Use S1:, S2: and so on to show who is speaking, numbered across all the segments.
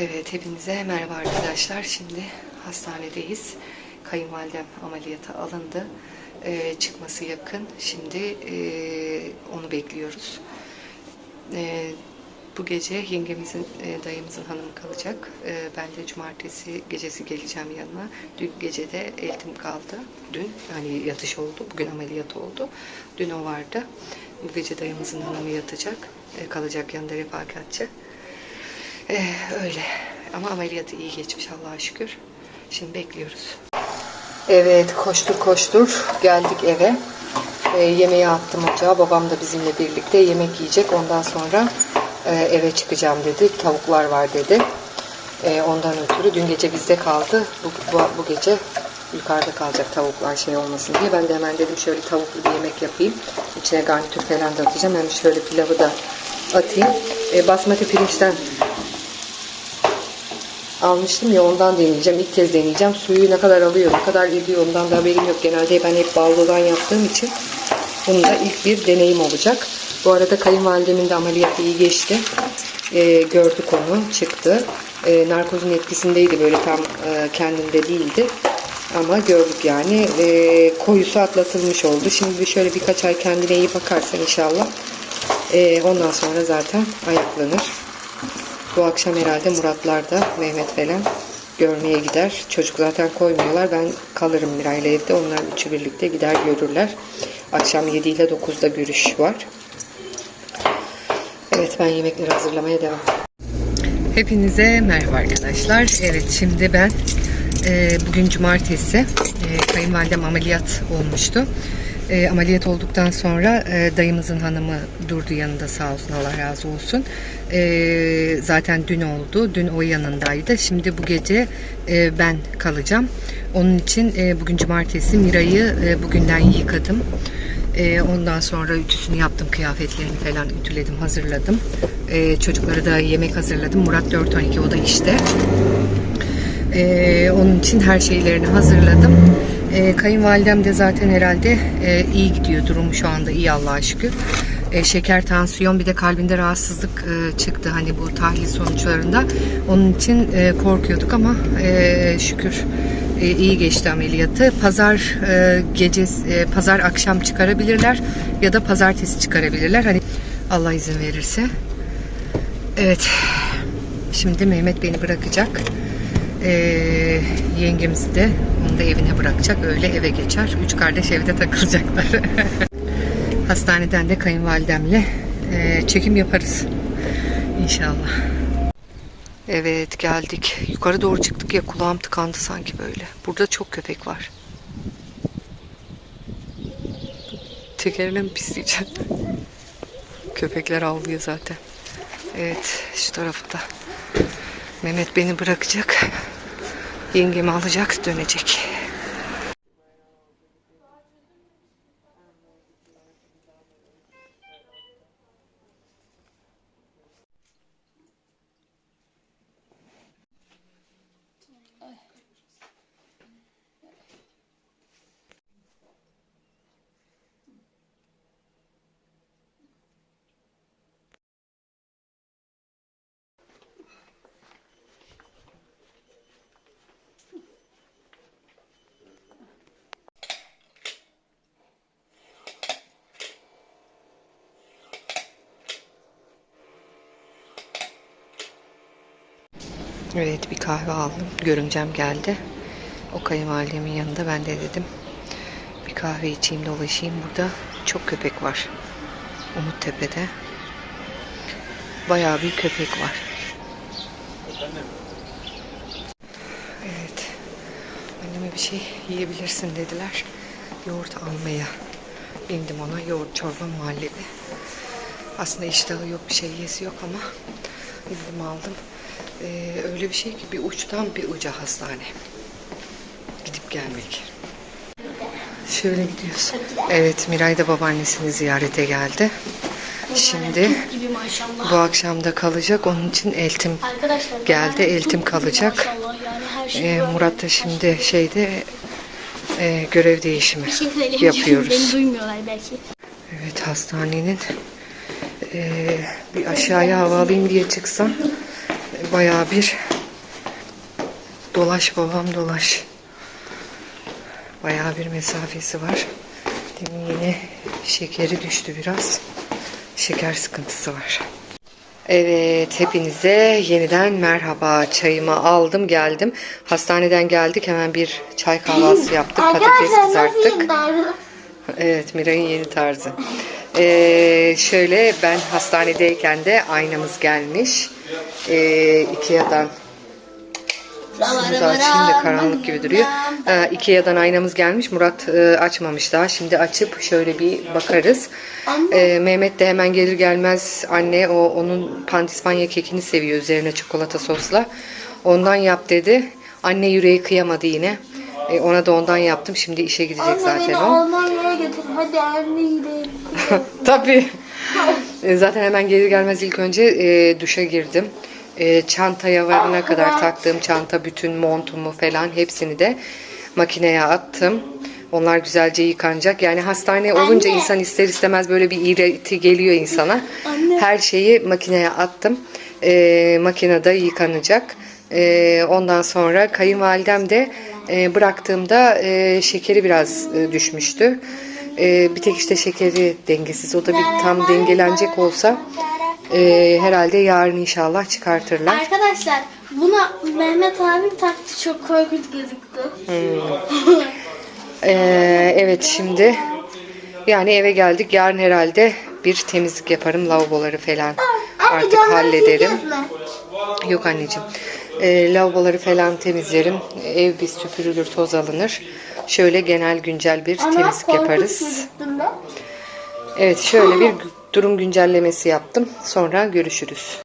S1: Evet, hepinize merhaba arkadaşlar. Şimdi hastanedeyiz. Kayınvalidem ameliyata alındı. Ee, çıkması yakın. Şimdi ee, onu bekliyoruz. Ee, bu gece yengemizin, e, dayımızın hanımı kalacak. Ee, ben de cumartesi gecesi geleceğim yanına. Dün gece de eltim kaldı. Dün hani yatış oldu. Bugün ameliyat oldu. Dün o vardı. Bu gece dayımızın hanımı yatacak. Ee, kalacak yanında refakatçi. Ee, öyle. Ama ameliyatı iyi geçmiş Allah'a şükür. Şimdi bekliyoruz. Evet koştur koştur geldik eve. Ee, yemeği attım ocağa. Babam da bizimle birlikte yemek yiyecek. Ondan sonra e, eve çıkacağım dedi. Tavuklar var dedi. Ee, ondan ötürü dün gece bizde kaldı. Bu, bu, bu gece yukarıda kalacak tavuklar şey olmasın diye. Ben de hemen dedim şöyle tavuklu bir yemek yapayım. İçine garnitür falan da atacağım. Hem şöyle pilavı da atayım. Ee, basmati pirinçten almıştım ya ondan deneyeceğim. İlk kez deneyeceğim. Suyu ne kadar alıyor, ne kadar gidiyor ondan da haberim yok. Genelde ben hep ballıdan yaptığım için bunun da ilk bir deneyim olacak. Bu arada kayınvalidemin de ameliyatı iyi geçti. Ee, gördük onu, çıktı. Ee, narkozun etkisindeydi böyle tam e, kendinde değildi. Ama gördük yani e, koyusu atlatılmış oldu. Şimdi şöyle birkaç ay kendine iyi bakarsan inşallah. e, ondan sonra zaten ayaklanır. Bu akşam herhalde Muratlar da Mehmet falan görmeye gider. Çocuk zaten koymuyorlar. Ben kalırım Miray'la evde. Onlar üçü birlikte gider görürler. Akşam 7 ile 9'da görüş var. Evet ben yemekleri hazırlamaya devam. Hepinize merhaba arkadaşlar. Evet şimdi ben e, bugün cumartesi e, kayınvalidem ameliyat olmuştu. E, ameliyat olduktan sonra e, dayımızın hanımı durdu yanında sağ olsun Allah razı olsun. E, zaten dün oldu. Dün o yanındaydı. Şimdi bu gece e, ben kalacağım. Onun için e, bugün cumartesi Mira'yı e, bugünden yıkadım. E, ondan sonra ütüsünü yaptım, kıyafetlerini falan ütüledim, hazırladım. E, çocuklara da yemek hazırladım. Murat 4-12 o da işte. Ee, onun için her şeylerini hazırladım. Ee, kayınvalidem de zaten herhalde e, iyi gidiyor. Durumu şu anda iyi Allah'a şükür. Ee, şeker, tansiyon bir de kalbinde rahatsızlık e, çıktı hani bu tahlil sonuçlarında. Onun için e, korkuyorduk ama e, şükür e, iyi geçti ameliyatı. Pazar e, gece, e, pazar akşam çıkarabilirler ya da pazartesi çıkarabilirler. Hani Allah izin verirse. Evet. Şimdi Mehmet beni bırakacak. Ee, yengemizi de da evine bırakacak. Öyle eve geçer. Üç kardeş evde takılacaklar. Hastaneden de kayınvalidemle e, çekim yaparız. İnşallah. Evet geldik. Yukarı doğru çıktık ya kulağım tıkandı sanki böyle. Burada çok köpek var. Tekerine mi pisleyeceğim? Köpekler avlıyor zaten. Evet şu tarafı da. Mehmet beni bırakacak. Yengemi alacak dönecek. Evet bir kahve aldım. Görümcem geldi. O kayınvalidemin yanında ben de dedim bir kahve içeyim dolaşayım. Burada çok köpek var. Umut Tepe'de. Bayağı bir köpek var. Evet. Anneme bir şey yiyebilirsin dediler. Yoğurt almaya indim ona. Yoğurt, çorba, muhallebi. Aslında iştahı yok, bir şey yesi yok ama indim aldım. Ee, öyle bir şey ki bir uçtan bir uca hastane. Gidip gelmek. Şöyle gidiyoruz. Evet Miray da babaannesini ziyarete geldi. Şimdi bu akşam da kalacak. Onun için eltim
S2: Arkadaşlar
S1: geldi. Eltim kalacak.
S2: Şey
S1: Ee. Murat da şimdi şeyde e, görev değişimi
S2: şey. Beni
S1: yapıyoruz.
S2: duymuyorlar belki.
S1: Evet hastanenin e, bir aşağıya hava alayım diye çıksam bayağı bir Dolaş babam dolaş. Bayağı bir mesafesi var. Demin yine şekeri düştü biraz. Şeker sıkıntısı var. Evet hepinize yeniden merhaba. Çayımı aldım geldim. Hastaneden geldik hemen bir çay kahvaltısı yaptık. Patates kızarttık. Evet Miray'ın yeni tarzı. Ee, şöyle ben hastanedeyken de aynamız gelmiş. Ee, Ikea'dan bu da şimdi karanlık gibi duruyor. Ee, Ikea'dan aynamız gelmiş. Murat e, açmamış daha. Şimdi açıp şöyle bir bakarız. Ee, Mehmet de hemen gelir gelmez anne o onun pandispanya kekini seviyor üzerine çikolata sosla. Ondan yap dedi. Anne yüreği kıyamadı yine. Ee, ona da ondan yaptım. Şimdi işe gidecek zaten o.
S2: Götür. Hadi anne gidelim.
S1: Tabii. E, Zaten hemen gelir gelmez ilk önce e, duşa girdim. E, çantaya varana kadar taktığım çanta, bütün montumu falan hepsini de makineye attım. Onlar güzelce yıkanacak. Yani hastane olunca insan ister istemez böyle bir iğreti geliyor insana. Her şeyi makineye attım. E, makinede yıkanacak. E, ondan sonra kayınvalidem de e, bıraktığımda e, şekeri biraz e, düşmüştü. Ee, bir tek işte şekeri dengesiz. O da bir tam dengelenecek olsa e, herhalde yarın inşallah çıkartırlar.
S2: Arkadaşlar buna Mehmet abi taktı çok korkunç gözüktü.
S1: Ee, evet şimdi yani eve geldik. Yarın herhalde bir temizlik yaparım. Lavaboları falan artık hallederim. Yok anneciğim. Ee, lavaboları falan temizlerim. Ev bir süpürülür, toz alınır. Şöyle genel güncel bir temizlik yaparız. Evet şöyle bir durum güncellemesi yaptım. Sonra görüşürüz.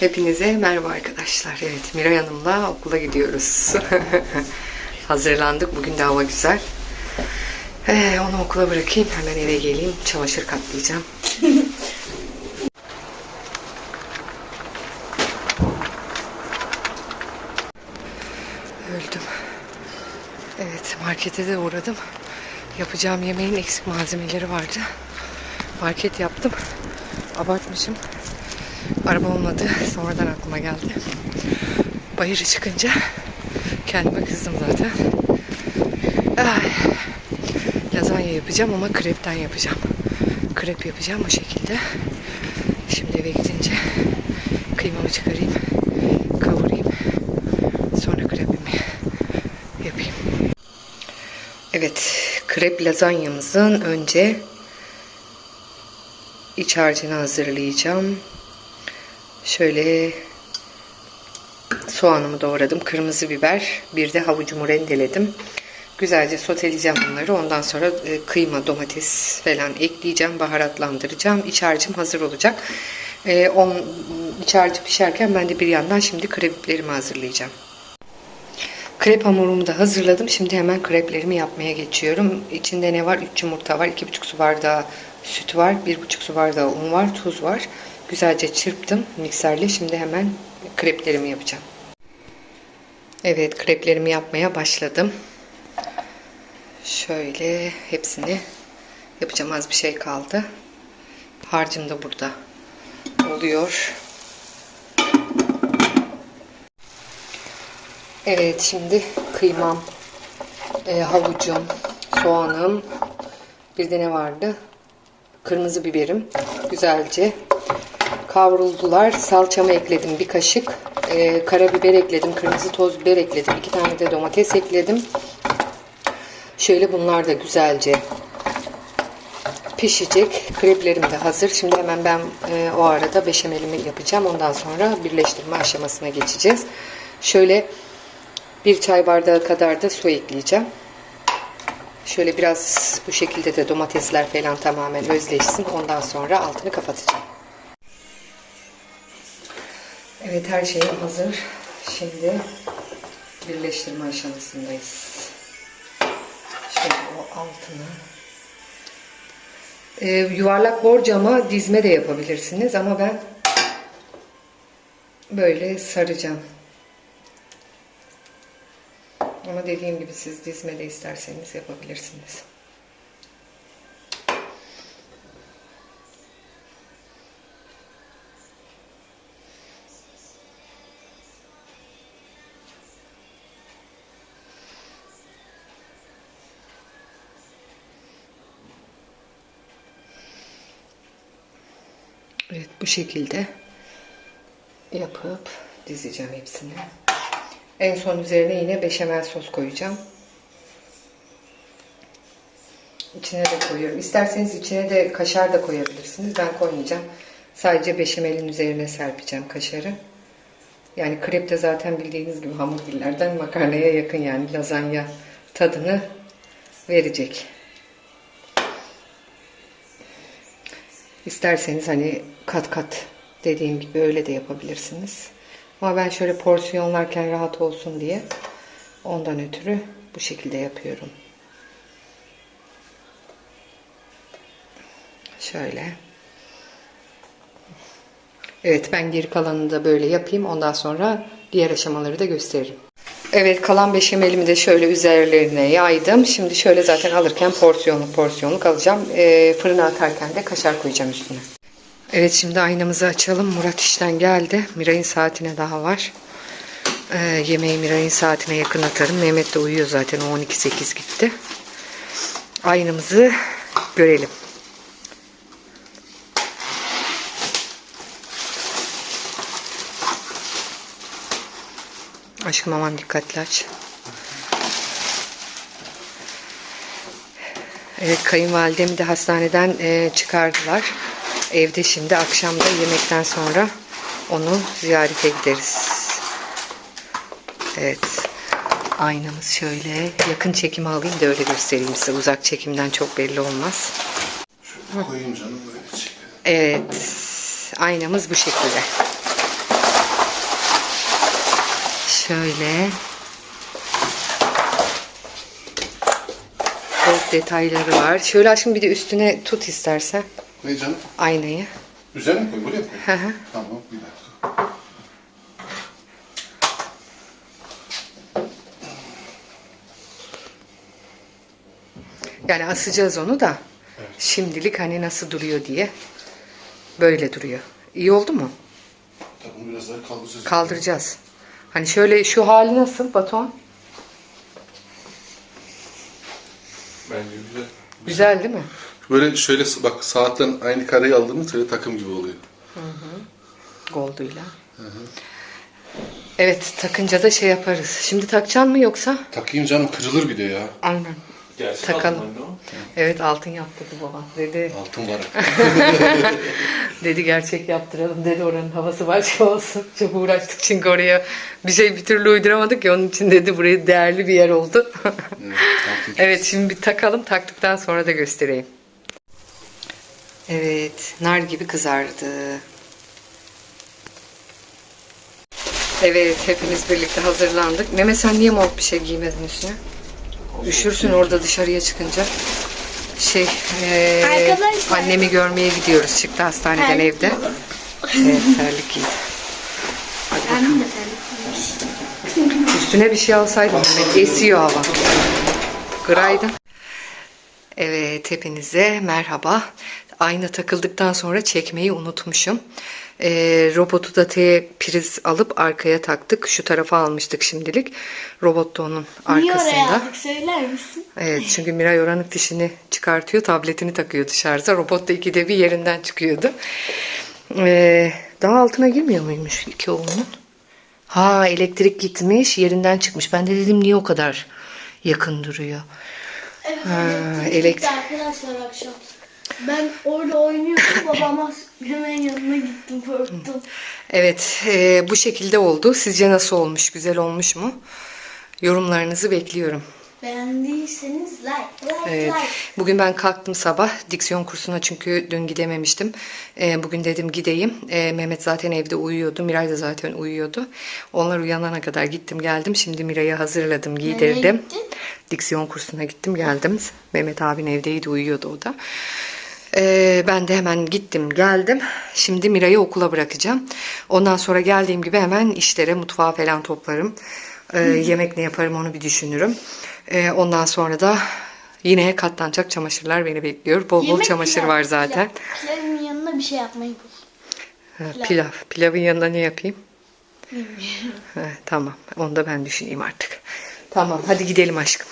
S1: Hepinize merhaba arkadaşlar. Evet Miray Hanım'la okula gidiyoruz. Hazırlandık. Bugün de hava güzel. Ee, onu okula bırakayım. Hemen eve geleyim. Çamaşır katlayacağım. Öldüm. Evet markete de uğradım. Yapacağım yemeğin eksik malzemeleri vardı. Market yaptım. Abartmışım. Araba olmadı. Sonradan aklıma geldi. Bayırı çıkınca kendime kızdım zaten. Ay. Lazanya yapacağım ama krepten yapacağım. Krep yapacağım bu şekilde. Şimdi eve gidince kıymamı çıkarayım. Kavurayım. Sonra krepimi yapayım. Evet, krep lazanyamızın önce iç harcını hazırlayacağım. Şöyle soğanımı doğradım, kırmızı biber, bir de havucumu rendeledim. Güzelce soteleyeceğim bunları. Ondan sonra e, kıyma, domates falan ekleyeceğim, baharatlandıracağım. İç harcım hazır olacak. E, on, iç harcı pişerken ben de bir yandan şimdi kreplerimi hazırlayacağım. Krep hamurumu da hazırladım. Şimdi hemen kreplerimi yapmaya geçiyorum. İçinde ne var? 3 yumurta var. 2,5 su bardağı süt var. 1,5 su bardağı un var. Tuz var. Güzelce çırptım mikserle. Şimdi hemen kreplerimi yapacağım. Evet kreplerimi yapmaya başladım. Şöyle hepsini yapacağım. Az bir şey kaldı. Harcım da burada oluyor. Evet şimdi kıymam, e, havucum, soğanım, bir de ne vardı? Kırmızı biberim güzelce kavruldular. Salçamı ekledim bir kaşık, e, karabiber ekledim, kırmızı toz biber ekledim, iki tane de domates ekledim. Şöyle bunlar da güzelce pişecek. Kreplerim de hazır. Şimdi hemen ben e, o arada beşamelimi yapacağım. Ondan sonra birleştirme aşamasına geçeceğiz. Şöyle bir çay bardağı kadar da su ekleyeceğim. Şöyle biraz bu şekilde de domatesler falan tamamen özleşsin. Ondan sonra altını kapatacağım. Evet her şeyim hazır. Şimdi birleştirme aşamasındayız. Şöyle o altını. Ee, yuvarlak borcama dizme de yapabilirsiniz ama ben böyle saracağım. Dediğim gibi siz dizmede isterseniz yapabilirsiniz. Evet bu şekilde yapıp dizeceğim hepsini. En son üzerine yine beşamel sos koyacağım. İçine de koyuyorum. İsterseniz içine de kaşar da koyabilirsiniz. Ben koymayacağım. Sadece beşamelin üzerine serpeceğim kaşarı. Yani krep de zaten bildiğiniz gibi hamburgerlerden makarnaya yakın yani lazanya tadını verecek. İsterseniz hani kat kat dediğim gibi öyle de yapabilirsiniz. Ama ben şöyle porsiyonlarken rahat olsun diye ondan ötürü bu şekilde yapıyorum. Şöyle. Evet ben geri kalanını da böyle yapayım. Ondan sonra diğer aşamaları da gösteririm. Evet kalan beşamelimi de şöyle üzerlerine yaydım. Şimdi şöyle zaten alırken porsiyonluk porsiyonluk alacağım. Ee, fırına atarken de kaşar koyacağım üstüne. Evet şimdi aynamızı açalım. Murat işten geldi. Miray'ın saatine daha var. Ee, yemeği Miray'ın saatine yakın atarım. Mehmet de uyuyor zaten. O 12.8 gitti. Aynamızı görelim. Aşkım aman dikkatli aç. Evet kayınvalidemi de hastaneden e, çıkardılar. Evde şimdi akşamda yemekten sonra onu ziyarete gideriz. Evet. Aynamız şöyle. Yakın çekimi alayım da öyle göstereyim size. Uzak çekimden çok belli olmaz.
S3: Şöyle koyayım canım.
S1: Evet. Aynamız bu şekilde. Şöyle. Çok detayları var. Şöyle aşkım bir de üstüne tut istersen
S3: Ne canım?
S1: aynayı.
S3: Üzerine mi koy? Buraya mı koy?
S1: Hı hı.
S3: Tamam bir dakika.
S1: Yani asacağız onu da. Şimdilik hani nasıl duruyor diye. Böyle duruyor. İyi oldu mu?
S3: Tamam biraz daha kaldıracağız.
S1: Kaldıracağız. Hani şöyle şu hali nasıl Batuhan?
S3: Bence güzel.
S1: Güzel değil mi?
S3: Böyle şöyle bak saatten aynı kareyi aldığımız şöyle takım gibi oluyor.
S1: Golduyla. Evet takınca da şey yaparız. Şimdi takacaksın mı yoksa?
S3: Takayım canım kırılır bir de ya.
S1: Aynen.
S4: Gerçek
S1: Takalım.
S4: altın.
S1: Evet altın yaptırdı babam. Dedi
S3: Altın var.
S1: dedi gerçek yaptıralım dedi oranın havası başka olsun. Çok uğraştık çünkü oraya bir şey bir türlü uyduramadık ya onun için dedi buraya değerli bir yer oldu.
S3: evet,
S1: evet şimdi bir takalım taktıktan sonra da göstereyim. Evet nar gibi kızardı. Evet hepimiz birlikte hazırlandık. Mehmet sen niye mont bir şey giymedin üstüne? Üşürsün orada dışarıya çıkınca. Şey,
S2: Arkadaşlar-
S1: annemi görmeye gidiyoruz. Çıktı hastaneden
S2: Terlik
S1: evde. Evet, terlik giydi. Üstüne bir şey alsaydım. Mehmet. Esiyor hava. Günaydın. Evet, hepinize merhaba. Ayna takıldıktan sonra çekmeyi unutmuşum. Ee, robotu da T priz alıp arkaya taktık. Şu tarafa almıştık şimdilik. Robot da onun
S2: Niye oraya
S1: arkasında.
S2: aldık söyler misin?
S1: Evet çünkü Miray oranın fişini çıkartıyor, tabletini takıyordu şarja. Robot da ikide bir yerinden çıkıyordu. Ee, daha altına girmiyor muymuş iki oğlunun? Ha elektrik gitmiş, yerinden çıkmış. Ben de dedim niye o kadar yakın duruyor?
S2: Evet,
S1: Ha,
S2: elektrik
S1: elek-
S2: gitti arkadaşlar akşam. Ben orada oynuyordum babama hemen yanına gittim korktum.
S1: Evet e, bu şekilde oldu. Sizce nasıl olmuş? Güzel olmuş mu? Yorumlarınızı bekliyorum.
S2: Beğendiyseniz like like
S1: Evet.
S2: like.
S1: Bugün ben kalktım sabah diksiyon kursuna çünkü dün gidememiştim. Ee, bugün dedim gideyim. Ee, Mehmet zaten evde uyuyordu. Miray da zaten uyuyordu. Onlar uyanana kadar gittim geldim. Şimdi Miray'ı hazırladım, giydirdim. Diksiyon kursuna gittim geldim. Mehmet abin evdeydi uyuyordu o da. Ee, ben de hemen gittim geldim. Şimdi Miray'ı okula bırakacağım. Ondan sonra geldiğim gibi hemen işlere mutfağı falan toplarım. Ee, yemek ne yaparım onu bir düşünürüm. Ee, ondan sonra da yine katlanacak çamaşırlar beni bekliyor. Bol bol
S2: Yemek
S1: çamaşır
S2: pilav,
S1: var zaten.
S2: Pilav. Pilavın yanına bir şey yapmayı bul.
S1: Ha,
S2: pilav.
S1: pilav. Pilavın yanında ne yapayım? Ha, tamam. Onu da ben düşüneyim artık. Tamam hadi gidelim aşkım.